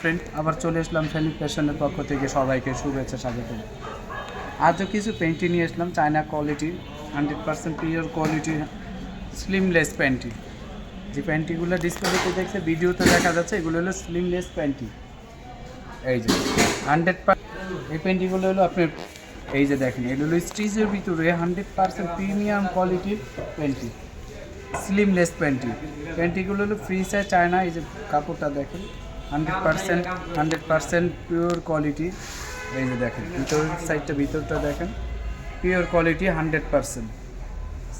Friend আবার চলে আসলাম ফ্যানি ফ্যাশনের পক্ষ থেকে সবাইকে শুভেচ্ছা, স্বাগত। আজও কিছু প্যান্টি নিয়ে আসলাম China quality hundred percent pure quality slimless panty যে প্যান্টিগুলো ডিসপ্লেতে দেখছে, ভিডিওতে দেখা যাচ্ছে, এগুলো হলো স্লিমলেস প্যান্টি এই যে হান্ড্রেড এই প্যান্টিগুলো হলো আপনার এই যে দেখেন, এগুলো হলো স্টিচের ভিতরে হান্ড্রেড পার্সেন্ট প্রিমিয়াম কোয়ালিটির প্যান্টি স্লিমলেস প্যান্টি প্যান্টিগুলো হলো ফ্রি সাইজ চায়না এই যে কাপড়টা দেখেন। Hundred percent hundred percent pure quality এই যে দেখেন ভিতরের সাইডটা ভিতরটা দেখেন। Pure quality hundred percent.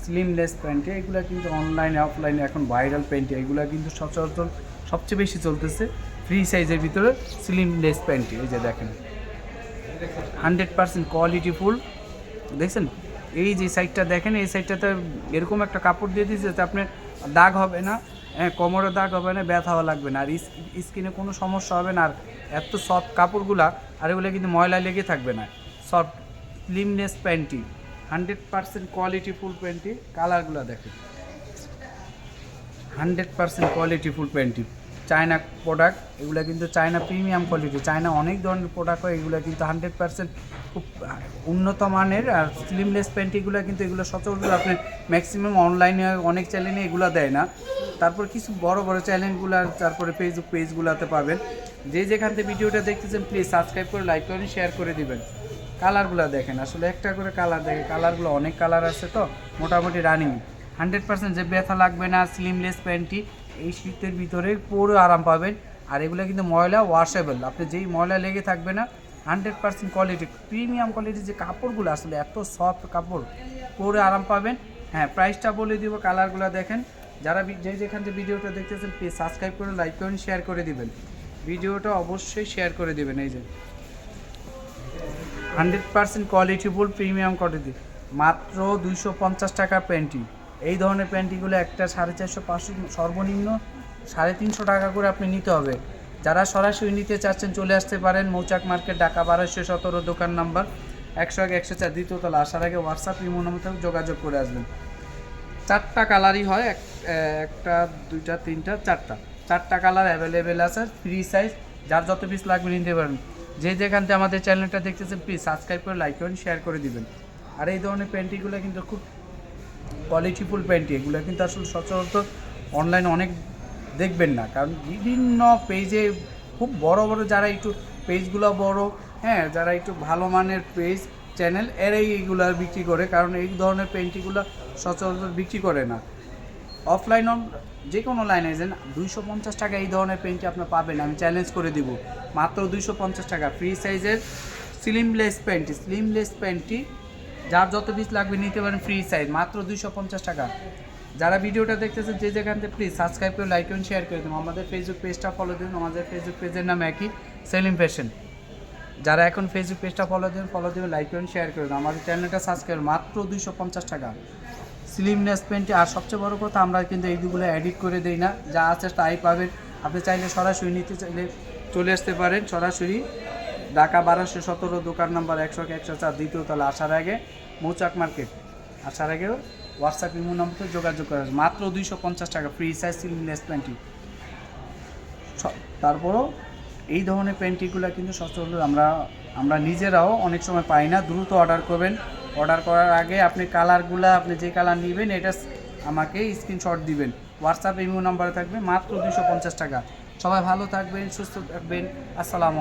Slimless panty এগুলো কিন্তু অনলাইনে অফলাইনে এখন ভাইরাল প্যান্টি এগুলো কিন্তু সচরাচর সবচেয়ে বেশি চলতেছে ফ্রি সাইজের ভিতরে স্লিমলেস প্যান্টি এই যে দেখেন, হান্ড্রেড পার্সেন্ট কোয়ালিটি ফুল দেখছেন? এই যে সাইডটা দেখেন, এই সাইডটাতে এরকম একটা কাপড় দিয়ে দিয়েছে যাতে আপনার দাগ হবে না। হ্যাঁ কোমরে দাগ হবে না ব্যথাও লাগবে না। আর স্কিনে কোনো সমস্যা হবে না। আর এত সফট কাপড়গুলা, আর এগুলো কিন্তু ময়লা লেগে থাকবে না। Soft slimness panty hundred percent quality full panty, কালারগুলো দেখেন। Hundred percent quality full panty. China product এগুলো কিন্তু চায়না প্রিমিয়াম কোয়ালিটি চায়না অনেক ধরনের প্রোডাক্ট হয়, এগুলো কিন্তু হান্ড্রেড পার্সেন্ট খুব উন্নত মানের। আর স্লিমলেস প্যান্টিগুলো কিন্তু এগুলো সচরাচর আপনি ম্যাক্সিমাম অনলাইনে অনেক চ্যানেলে এগুলো দেয় না। তারপর কিছু বড় বড় চ্যানেলগুলো তারপরে ফেসবুক পেজগুলোতে পাবেন। যে যেখান থেকে ভিডিওটা দেখতেছেন প্লিজ সাবস্ক্রাইব করে লাইক করেন শেয়ার করে দিবেন। কালারগুলো দেখেন, আসলে একটা করে কালার দেখে কালারগুলো অনেক কালার আছে তো, মোটামুটি রানিং হান্ড্রেড পার্সেন্ট যে ব্যথা লাগবে না স্লিমলেস প্যান্টটি এই শীতের ভিতরে পুরো আরাম পাবেন। আর এগুলো কিন্তু ময়লা ওয়াশেবল আপনি যেই ময়লা লেগে থাকবে না হান্ড্রেড পার্সেন্ট কোয়ালিটি প্রিমিয়াম কোয়ালিটির যে কাপড়গুলো আসলে এত সফট কাপড়, পরে আরাম পাবেন। হ্যাঁ প্রাইসটা বলে দিব কালারগুলো দেখেন। যারা যে যেখান থেকে ভিডিওটা দেখতেছেন প্লিজ সাবস্ক্রাইব করে লাইক করেন শেয়ার করে দিবেন। ভিডিওটা অবশ্যই শেয়ার করে দিবেন, এই যে। Hundred percent quality full premium quality মাত্র দুইশো পঞ্চাশ টাকা প্যান্টি এই ধরনের প্যান্টিগুলো একটা সাড়ে চারশো পাঁচশো সর্বনিম্ন সাড়ে তিনশো টাকা করে আপনি নিতে হবে। যারা সরাসরি নিতে চাচ্ছেন, চলে আসতে পারেন মৌচাক মার্কেট, ঢাকা বারোশো সতেরো, দোকান নাম্বার একশো এক, একশো চার দ্বিতীয়তলা আসার আগে হোয়াটসঅ্যাপ ইমো নম্বর যোগাযোগ করে আসবেন। চারটা কালারই হয়, এক, একটা, দুইটা, তিনটা, চারটা। চারটা কালার অ্যাভেলেবেল আছে ফ্রি সাইজ যার যত পিস লাগবে নিতে পারেন। যে যেখান থেকে আমাদের চ্যানেলটা দেখতেছেন প্লিজ সাবস্ক্রাইব করে লাইক করেন শেয়ার করে দিবেন। আর এই ধরনের প্যান্টিগুলো কিন্তু খুব কোয়ালিটিফুল প্যান্টি, এগুলো কিন্তু আসলে সচরাচর অনলাইন অনেক দেখবেন না। কারণ বিভিন্ন পেজে খুব বড় বড় যারা একটু পেজগুলো বড় হ্যাঁ যারা একটু ভালো মানের পেজ চ্যানেল এরাই এইগুলো বিক্রি করে, কারণ এই ধরনের পেন্টিগুলো সচরাচর বিক্রি করে না। অফলাইন যে কোনো লাইনে যেন, দুইশো পঞ্চাশ টাকা এই ধরনের পেন্টি আপনার পাবেন, আমি চ্যালেঞ্জ করে দিব। মাত্র দুইশো পঞ্চাশ টাকা ফ্রি সাইজের স্লিমলেস প্যান্টি স্লিমলেস প্যান্টি যার যত পিস লাগবে নিতে পারেন ফ্রি সাইজ মাত্র দুইশো পঞ্চাশ টাকা। যারা ভিডিওটা দেখতেছেন যে যেখান থেকে প্লিজ সাবস্ক্রাইব করে লাইক করুন শেয়ার করে দিন। আমাদের ফেসবুক পেজটা ফলো দিন, আমাদের ফেসবুক পেজের নাম একই সেলিম ফ্যাশন যারা এখন ফেসবুক পেজটা ফলো দেবেন ফলো দেবেন লাইক করুন শেয়ার করে দিন আমাদের চ্যানেলটা সাবস্ক্রাইব মাত্র দুইশো পঞ্চাশ টাকা। স্লিমনেস পেন্টে আর সবচেয়ে বড় কথা, আমরা কিন্তু এই এইগুলো এডিট করে দেই না। যা আছে তাই পাবেন। আপনি চাইলে সরাসরি নিতে চাইলে চলে আসতে পারেন। সরাসরি ঢাকা বারোশো সতেরো, দোকান নাম্বার একশো একশো চার, দ্বিতীয় তলা আসার আগে মৌচাক মার্কেট আসার আগে হোয়াটসঅ্যাপ ইমো নম্বরে যোগাযোগ করা মাত্র দুইশো পঞ্চাশ টাকা ফ্রি সাইজ স্লিমনেস প্যান্টি তারপরও এই ধরনের পেন্টিংগুলো কিন্তু সচরাচর আমরা আমরা নিজেরাও অনেক সময় পাই না, দ্রুত অর্ডার করবেন। অর্ডার করার আগে আপনি কালারগুলো, আপনি যে কালার নেবেন, এটা আমাকে স্ক্রিনশট দিবেন। হোয়াটসঅ্যাপ ইমো নাম্বারে থাকবে মাত্র দুশো পঞ্চাশ টাকা। সবাই ভালো থাকবেন, সুস্থ থাকবেন। আসসালামু